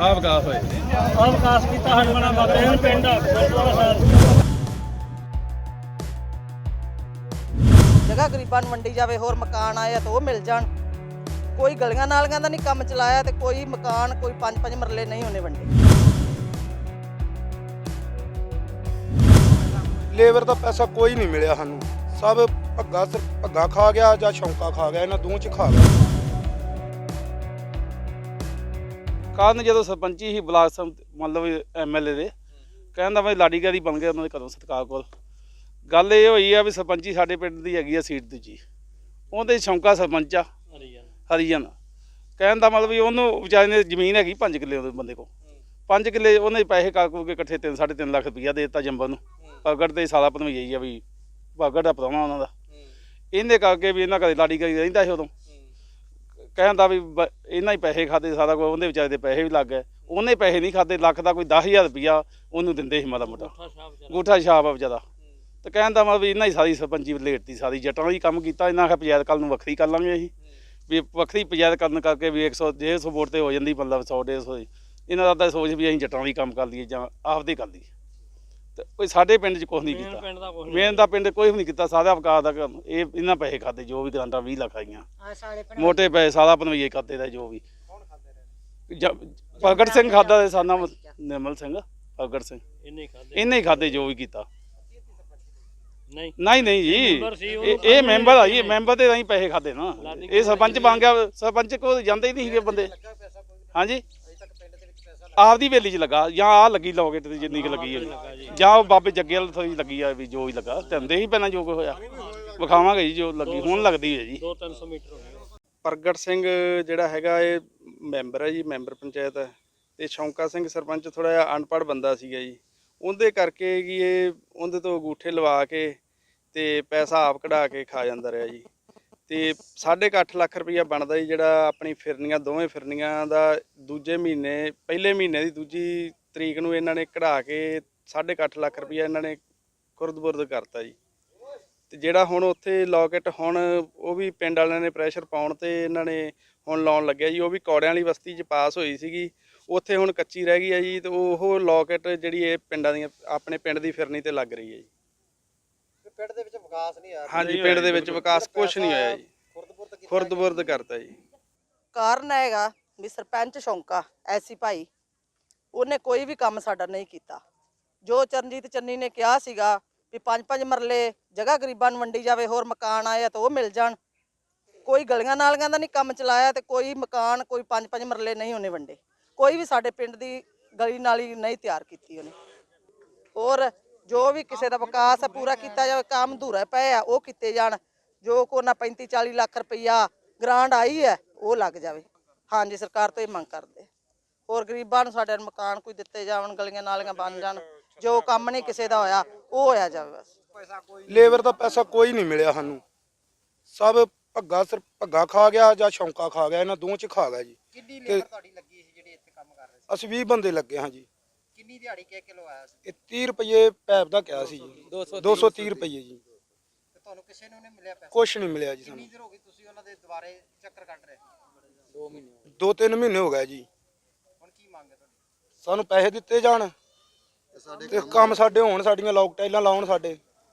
ਆ ਵਿਕਾਸ ਹੋਏ ਆਹ ਵਿਕਾਸ ਕੀਤਾ ਬਣਾ ਬਾਬੇ ਹੁਣ ਪਿੰਡ ਜਗ੍ਹਾ ਗਰੀਬਾਂ ਨੂੰ ਵੰਡੀ ਜਾਵੇ ਹੋਰ ਮਕਾਨ ਆਏ ਆ ਤਾਂ ਉਹ ਮਿਲ ਜਾਣ। ਕੋਈ ਗਲੀਆਂ ਨਾਲੀਆਂ ਦਾ ਨਹੀਂ ਕੰਮ ਚਲਾਇਆ ਤੇ ਕੋਈ ਮਕਾਨ ਕੋਈ ਪੰਜ ਪੰਜ ਮਰਲੇ ਨਹੀਂ ਉਹਨੇ ਵੰਡੇ। ਲੇਬਰ ਦਾ ਪੈਸਾ ਕੋਈ ਨਹੀਂ ਮਿਲਿਆ ਸਾਨੂੰ। ਸਭ ਭੱਗਾ ਸਿਰ ਭੱਗਾ ਖਾ ਗਿਆ ਜਾਂ ਸ਼ੌਂਕਾ ਖਾ ਗਿਆ ਇਹਨਾਂ ਦੋਵਾਂ ਚ ਖਾ ਗਿਆ। ਕਾਰਨ ਜਦੋਂ ਸਰਪੰਚੀ ਹੀ ਬਲਾਕ ਸੰਮਤੀ ਮਤਲਬ ਐਮਐਲਏ ਦੇ ਕਹਿੰਦਾ ਵੀ ਲਾਡੀਗਰੀ ਬਣ ਗਿਆ ਉਹਨਾਂ ਦੇ ਘਰੋਂ ਸਤਕਾਰ ਕੋਲ। ਗੱਲ ਇਹ ਹੋਈ ਆ ਵੀ ਸਰਪੰਚੀ ਸਾਡੇ ਪਿੰਡ ਦੀ ਹੈਗੀ ਆ ਸੀਟ ਦੂਜੀ। ਉਹਦੇ ਸ਼ੌਂਕਾ ਸਰਪੰਚ ਆ ਹਰੀਜਨ। ਕਹਿਣ ਦਾ ਮਤਲਬ ਵੀ ਉਹਨੂੰ ਵਿਚਾਰੇ ਨੇ ਜ਼ਮੀਨ ਹੈਗੀ 5 ਕਿੱਲੇ ਉਹਦੇ ਬੰਦੇ ਕੋਲ। 5 ਕਿੱਲੇ ਉਹਨੇ ਪੈਸੇ ਕਰ ਕੁਰ ਕੇ ਇਕੱਠੇ 3 3.5 ਲੱਖ ਰੁਪਈਆ ਦੇ ਦਿੱਤਾ ਜੰਬਰ ਨੂੰ। ਪ੍ਰਗਟ ਤੇ ਸਾਲਾ ਭਨਵਈ ਆ ਵੀ ਪ੍ਰਗਟ ਦਾ ਪ੍ਰਾਹੁਣਾ ਉਹਨਾਂ ਦਾ। ਇਹਨੇ ਕਰਕੇ ਵੀ ਇਹਨਾਂ ਘਰੇ ਲਾਡੀਗਰੀ ਰਹਿੰਦਾ ਸੀ ਉਦੋਂ। ਕਹਿੰਦਾ ਵੀ ਬ- ਇਹਨਾਂ ਹੀ ਪੈਸੇ ਖਾਦੇ ਸਾਰਾ ਕੁਝ ਉਹਦੇ ਵਿਚਾਰੇ ਦੇ ਪੈਸੇ ਵੀ ਲੱਗ ਗਏ। ਉਹਨੇ ਪੈਸੇ ਨਹੀਂ ਖਾਦੇ ਲੱਖ ਦਾ ਕੋਈ 10000 ਰੁਪਈਆ ਉਹਨੂੰ ਦਿੰਦੇ ਸੀ ਮਾੜਾ ਮੋਟਾ। ਗੂਠਾ ਛਾਪ ਆ ਵਿਚਾਰਾ। ਤੇ ਕਹਿੰਦਾ ਮੈਂ ਵੀ ਇਹਨਾਂ ਹੀ ਸਾਰੀ ਸਰਪੰਚੀ ਲੇਟਤੀ ਸਾਰੀ ਜੱਟਾਂ ਦੀ ਕੰਮ ਕੀਤਾ ਇਹਨਾਂ ਆਖਿਆ ਪੰਚਾਇਤ ਕੱਲ ਨੂੰ ਵੱਖਰੀ ਕਰ ਲਾਂਗੇ ਅਸੀਂ। ਵੀ ਵੱਖਰੀ ਪੰਚਾਇਤ ਕਰਨ ਕਰਕੇ ਵੀ 100 150 ਵੋਟ ਤੇ ਹੋ ਜਾਂਦੀ ਮਤਲਬ 100 150 ਇਹਨਾਂ ਦਾ ਤਾਂ ਸੋਚ ਵੀ ਅਸੀਂ ਜੱਟਾਂ ਦੀ ਕੰਮ ਕਰ ਲਈਏ ਜਾਂ ਆਪਦੇ ਕਰ ਲਈਏ। ਕੋਈ ਸਾਡੇ ਪਿੰਡ 'ਚ ਕੁਝ ਨਹੀਂ ਕੀਤਾ। ਪਿੰਡ ਦਾ ਕੁਝ ਮੇਨ ਦਾ ਪਿੰਡ ਕੋਈ ਵੀ ਨਹੀਂ ਕੀਤਾ ਸਾਰਾ ਵਿਕਾਸ ਦਾ ਕੰਮ। ਇਹ ਇਹਨਾਂ ਪੈਸੇ ਖਾਦੇ ਜੋ ਵੀ ਗਰਾਂਟਾਂ 20 ਲੱਖ ਆਈਆਂ। ਮੋਟੇ ਪੈਸੇ ਸਾਰਾ ਪਨਵਈਏ ਖਾਤੇ ਦਾ ਜੋ ਵੀ। ਜ- ਪ੍ਰਗਟ ਸਿੰਘ ਖਾਦਾ ਦੇ ਸਾਨਾ ਨਿਰਮਲ ਸਿੰਘ ਪ੍ਰਗਟ ਸਿੰਘ। ਇੰਨੇ ਖਾਦੇ। ਇਹਨੇ ਹੀ ਖਾਦੇ ਜੋ ਵੀ ਕੀਤਾ। ਨਹੀਂ। ਨਹੀਂ ਨਹੀਂ ਜੀ। ਸੀ, ਇਹ ਇਹ ਮੈਂਬਰ ਆ ਜੀ ਇਹ ਮੈਂਬਰ ਦੇ ਰਾਹੀਂ ਪੈਸੇ ਖਾਦੇ ਨਾ। ਇਹ ਸਰਪੰਚ ਬਣ ਗਿਆ ਸਰਪੰਚ ਕੋਲ ਜਾਂਦੇ ਹੀ ਨਹੀਂ ਸੀਗੇ ਬੰਦੇ। ਹਾਂਜੀ? ਆਪਦੀ ਵੇਲੀ 'ਚ ਲੱਗਾ ਜਾਂ ਆ ਲੱਗੀ ਲੋਗੇ ਤੇ ਜਿੰਨੀ ਕੁ ਲੱਗੀ ਹੋਈ ਜਾਂ। ਉਹ ਬਾਬੇ ਜੱਗੇ ਵਾਲ ਥੋੜੀ ਲੱਗੀ ਆ ਵੀ ਜੋ ਵੀ ਲੱਗਾ ਧੰਦੇ ਹੀ ਪਹਿਲਾਂ ਜੋ ਕੁ ਹੋਇਆ। ਵਿਖਾਵਾਂਗੇ ਜੀ ਜੋ ਲੱਗੀ ਹੁਣ ਲੱਗਦੀ ਹੈ ਜੀ। 2-300 ਮੀਟਰ ਹੋ ਪ੍ਰਗਟ ਸਿੰਘ ਜਿਹੜਾ ਹੈਗਾ ਇਹ ਮੈਂਬਰ ਹੈ ਜੀ ਮੈਂਬਰ ਪੰਚਾਇਤ ਹੈ। ਤੇ ਸ਼ੌਂਕਾ ਸਿੰਘ ਸਰਪੰਚ ਥੋੜਾ ਜਿਹਾ ਅਨਪੜ੍ਹ ਬੰਦਾ ਸੀਗਾ ਜੀ। ਉਹਦੇ ਕਰਕੇ ਕਿ ਇਹ ਉਹਦੇ ਤੋਂ ਅੰਗੂਠੇ ਲਵਾ ਕੇ ਤੇ ਪੈਸਾ ਆਪ ਕਢਾ ਕੇ ਖਾ ਜਾਂਦਾ ਰਿਹਾ ਜੀ। ਤੇ 8.5 ਲੱਖ ਰੁਪਈਆ ਬਣਦਾ ਜੀ ਜਿਹੜਾ ਆਪਣੀ ਫਿਰਨੀਆਂ, ਦੋਵੇਂ ਫਿਰਨੀਆਂ ਦਾ ਦੂਜੇ ਮਹੀਨੇ, ਪਹਿਲੇ ਮਹੀਨੇ ਦੀ ਦੂਜੀ ਤਰੀਕ ਨੂੰ ਇਹਨਾਂ ਨੇ ਕਢਾ ਕੇ 8.5 ਲੱਖ ਰੁਪਈਆ ਇਹਨਾਂ ਨੇ ਖੁਰਦ-ਬੁਰਦ ਕਰਤਾ ਜੀ। ਤੇ ਜਿਹੜਾ ਹੁਣ ਉੱਥੇ ਲੋਕਟ ਹੁਣ ਉਹ ਵੀ ਪਿੰਡ ਵਾਲਿਆਂ ਨੇ ਪ੍ਰੈਸ਼ਰ ਪਾਉਣ ਤੇ ਇਹਨਾਂ ਨੇ ਹੁਣ ਲਾਉਣ ਲੱਗਿਆ ਜੀ। ਉਹ ਵੀ ਕੌੜਿਆਂ ਵਾਲੀ ਬਸਤੀ 'ਚ ਪਾਸ ਹੋਈ ਸੀਗੀ। ਉੱਥੇ ਹੁਣ ਕੱਚੀ ਰਹਿ ਗਈ ਹੈ ਜੀ ਤੇ ਉਹ ਲੋਕਟ ਜਿਹੜੀ ਇਹ ਪਿੰਡਾਂ ਦੀਆਂ, ਆਪਣੇ ਪਿੰਡ ਦੀ ਫਿਰਨੀ ਤੇ ਲੱਗ ਰਹੀ ਹੈ ਜੀ। ਪਿੰਡ ਦੇ ਵਿੱਚ ਵਿਕਾਸ ਨਹੀਂ ਆ ਹਾਂਜੀ ਪਿੰਡ ਦੇ ਵਿੱਚ ਵਿਕਾਸ ਕੁਝ ਨਹੀਂ ਹੋਇਆ ਜੀ। ਖੁਰਦਪੁਰਦ ਕੀਤਾ ਖੁਰਦ-ਬੁਰਦ ਕਰਤਾ ਜੀ। ਕਾਰਨ ਹੈਗਾ ਵੀ ਸਰਪੰਚ ਸ਼ੌਂਕਾ ਐਸੀ ਭਾਈ ਉਹਨੇ ਕੋਈ ਵੀ ਕੰਮ ਸਾਡਾ ਨਹੀਂ ਕੀਤਾ। ਜੋ ਚਰਨਜੀਤ ਚੰਨੀ ਨੇ ਕਿਹਾ ਸੀਗਾ ਵੀ ਪੰਜ ਪੰਜ ਮਰਲੇ ਜਗ੍ਹਾ ਗਰੀਬਾਂ ਨੂੰ ਵੰਡੀ ਜਾਵੇ ਹੋਰ ਮਕਾਨ ਆਏ ਆ ਤਾਂ ਉਹ ਮਿਲ ਜਾਣ। ਕੋਈ ਗਲੀਆਂ ਨਾਲੀਆਂ ਦਾ ਨਹੀਂ ਕੰਮ ਚਲਾਇਆ ਤੇ ਕੋਈ ਮਕਾਨ ਕੋਈ ਪੰਜ ਪੰਜ ਮਰਲੇ ਨਹੀਂ ਉਹਨੇ ਵੰਡੇ। ਕੋਈ ਵੀ ਸਾਡੇ ਪਿੰਡ ਦੀ ਗਲੀ ਨਾਲੀ ਨਹੀਂ ਤਿਆਰ ਕੀਤੀ ਉਹਨੇ। ਹੋਰ ਜੋ ਵੀ ਕਿਸੇ ਦਾ ਵਿਕਾਸ ਆ ਪੂਰਾ ਕੀਤਾ ਜਾਵੇ ਕੰਮ ਅਧੂਰਾ ਪਏ ਆ ਉਹ ਕੀਤੇ ਜਾਣ। ਜੋ ਕੋਨਾ 35 40 ਲੱਖ ਰੁਪਈਆ ਗ੍ਰਾਂਟ ਆਈ ਹੈ ਉਹ ਲੱਗ ਜਾਵੇ। ਹਾਂਜੀ ਸਰਕਾਰ ਤੋਂ ਇਹ ਮੰਗ ਕਰਦੇ ਹੋਰ ਗਰੀਬਾਂ ਨੂੰ ਸਾਡੇ ਮਕਾਨ ਕੋਈ ਦਿੱਤੇ ਜਾਵਣ ਗਲੀਆਂ ਨਾਲੀਆਂ ਬਣ ਜਾਣ ਜੋ ਕੰਮ ਨਹੀਂ ਕਿਸੇ ਦਾ ਹੋਇਆ ਉਹ ਹੋਇਆ ਜਾਵੇ ਬਸ। ਲੇਬਰ ਦਾ ਪੈਸਾ ਕੋਈ ਨਹੀਂ ਮਿਲਿਆ ਸਾਨੂੰ। ਸਭ ਭੱਗਾ ਸਿਰ ਭੱਗਾ ਖਾ ਗਿਆ ਜਾਂ ਸ਼ੌਂਕਾ ਖਾ ਗਿਆ ਇਹਨਾਂ ਦੋਵਾਂ ਚ ਖਾ ਗਿਆ ਜੀ। ਕਿੰਨੀ ਲੇਬਰ ਤੁਹਾਡੀ ਲੱਗੀ ਸੀ ਜਿਹੜੀ ਇੱਥੇ ਕੰਮ ਕਰ ਰਹੇ ਸੀ? ਅਸੀਂ 20 ਬੰਦੇ ਲੱਗੇ ਹਾਂ ਜੀ। ਕਿੰਨੀ ਦਿਹਾੜੀ ਕਿਹ ਕਿਲੋ ਆਇਆ ਸੀ? ਇਹ 30 ਰੁਪਏ ਪੈਪ ਦਾ ਕਿਹਾ ਸੀ ਜੀ। 230 ਰੁਪਏ ਜੀ। ਤੇ ਤੁਹਾਨੂੰ ਕਿਸੇ ਨੂੰ ਨਹੀਂ ਮਿਲਿਆ ਪੈਸਾ? ਕੁਛ ਨਹੀਂ ਮਿਲਿਆ ਜੀ ਕਿੰਨੀ ਸਾਨੂੰ ਦੇਰ ਹੋ ਗਈ ਤੁਸੀਂ ਉਹਨਾਂ ਦੇ ਦੁਬਾਰੇ ਚੱਕਰ ਕੱਢ ਰਹੇ? 2 ਮਹੀਨੇ ਦੋ ਤਿੰਨ ਮਹੀਨੇ ਹੋ ਗਏ ਜੀ। ਹੁਣ ਕੀ ਮੰਗ ਹੈ ਤੁਹਾਡੀ? ਸਾਨੂੰ ਪੈਸੇ ਦਿੱਤੇ ਜਾਣ। ਤੇ ਕੰਮ ਸਾਡੇ ਹੋਣ ਸਾਡੀਆਂ ਲੋਕ ਟਾਈਲਾਂ ਲਾਉਣ ਸਾਡੇ।